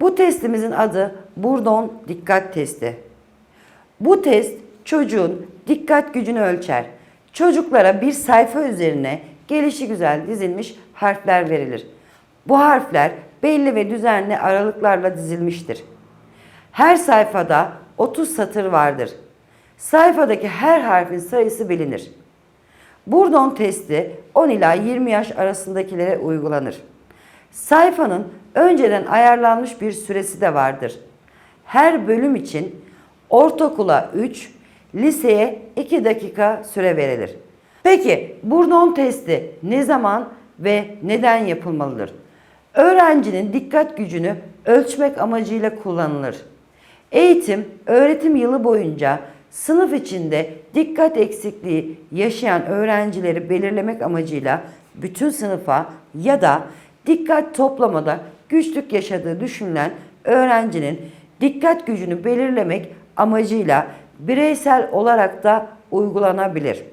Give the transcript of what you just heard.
Bu testimizin adı Burdon Dikkat Testi. Bu test çocuğun dikkat gücünü ölçer. Çocuklara bir sayfa üzerine gelişi güzel dizilmiş harfler verilir. Bu harfler belli ve düzenli aralıklarla dizilmiştir. Her sayfada 30 satır vardır. Sayfadaki her harfin sayısı bilinir. Burdon testi 10 ila 20 yaş arasındakilere uygulanır. Sayfanın önceden ayarlanmış bir süresi de vardır. Her bölüm için ortaokula 3, liseye 2 dakika süre verilir. Peki Burdon testi ne zaman ve neden yapılmalıdır? Öğrencinin dikkat gücünü ölçmek amacıyla kullanılır. Eğitim, öğretim yılı boyunca sınıf içinde dikkat eksikliği yaşayan öğrencileri belirlemek amacıyla bütün sınıfa ya da dikkat toplamada güçlük yaşadığı düşünülen öğrencinin dikkat gücünü belirlemek amacıyla bireysel olarak da uygulanabilir.